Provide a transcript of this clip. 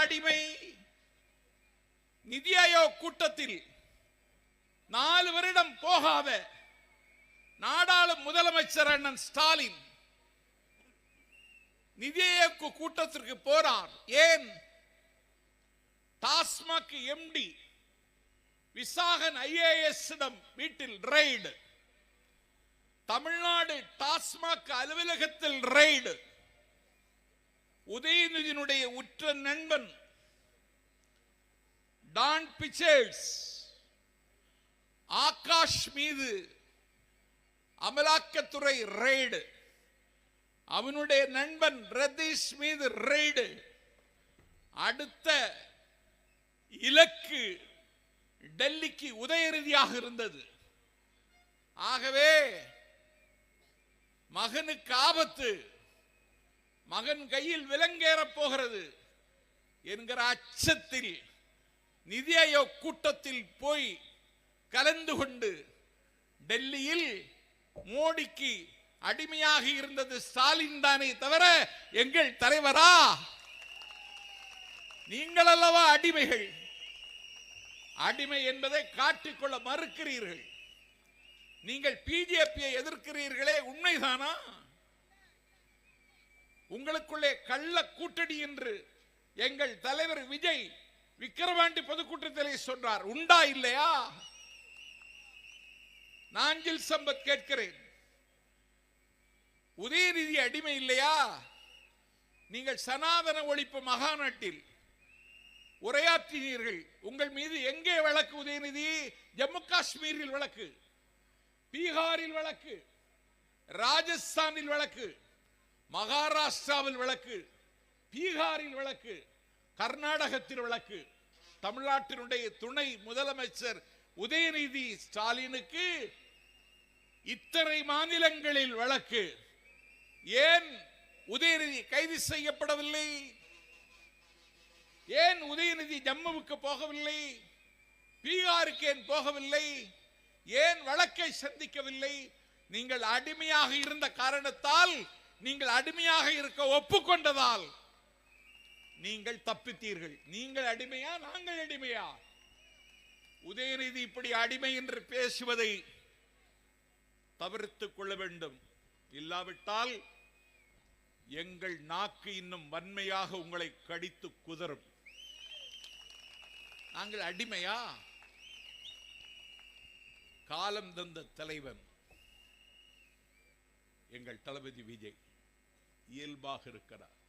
அடிமை. நிதி ஆயோக் கூட்டத்தில் நாலு வருடம் போகாத நாடாளும் முதலமைச்சர் அண்ணன் ஸ்டாலின் நிதி ஆயோக் கூட்டத்திற்கு போறார். ஏன்? டாஸ்மாக் எம்டி விசாகன் ஐஏஎஸ் வீட்டில் ரெய்டு. தமிழ்நாடு டாஸ்மாக் அலுவலகத்தில் ரெய்டு. உதயநிதியினுடைய உற்ற நண்பன் டான் பிச்சர்ஸ் ஆகாஷ் மீது அமலாக்கத்துறை ரெய்டு. அவனுடைய நண்பன் ரதீஷ் மீது ரெய்டு. அடுத்த இலக்கு டெல்லிக்கு உதயநிதியாக இருந்தது. ஆகவே மகனுக்கு ஆபத்து. மகன் கையில் விலங்கேறப் போகிறது என்கிற அச்சத்தில் நிதி ஆயோக் கூட்டத்தில் போய் கலந்து கொண்டு டெல்லியில் மோடிக்கு அடிமையாக இருந்தது ஸ்டாலின் தானே தவிர எங்கள் தலைவரா? நீங்கள் அல்லவா அடிமைகள்? அடிமை என்பதை காட்டிக்கொள்ள மறுக்கிறீர்கள். நீங்கள் பிஜேபியை எதிர்க்கிறீர்களே உண்மைதானா? உங்களுக்குள்ளே கள்ள கூட்டணி என்று எங்கள் தலைவர் விஜய் விக்கிரவாண்டி பொதுக்கூட்டத்திலே சொன்னார். உண்டா இல்லையா? நாஞ்சில் சம்பத் கேட்கிறேன். உதயநிதி அடிமை இல்லையா? நீங்கள் சனாதன ஒழிப்பு மகாநாட்டில் உரையாற்றினீர்கள். உங்கள் மீது எங்கே வழக்கு உதயநிதி? ஜம்மு காஷ்மீரில் வழக்கு பீகாரில் வழக்கு ராஜஸ்தானில் வழக்கு. மகாராஷ்டிராவில் வழக்கு பீகாரில் வழக்கு கர்நாடகத்தில் வழக்கு தமிழ்நாட்டினுடைய துணை முதலமைச்சர் உதயநிதி ஸ்டாலினுக்கு இத்தனை மாநிலங்களில் வழக்கு ஏன் உதயநிதி கைது செய்யப்படவில்லை? ஏன் உதயநிதி ஜம்முவுக்கு போகவில்லை? பீகாருக்கு ஏன் போகவில்லை? ஏன் வழக்கை சந்திக்கவில்லை? நீங்கள் அடிமையாக இருந்த காரணத்தால் நீங்கள் அடிமையாக இருக்க ஒப்புக்கொண்டதால் நீங்கள் தப்பித்தீர்கள். நீங்கள் அடிமையா? நாங்கள் அடிமையா? உதயநிதி இப்படி அடிமை என்று பேசுவதை தவிர்த்துக் கொள்ள வேண்டும். இல்லாவிட்டால் எங்கள் நாக்கு இன்னும் வன்மையாக உங்களை கடித்து குதறும். நாங்கள் அடிமையா? காலம் தந்த தலைவன். எங்கள் தளபதி விஜய் இயல்பாக இருக்கிறார்.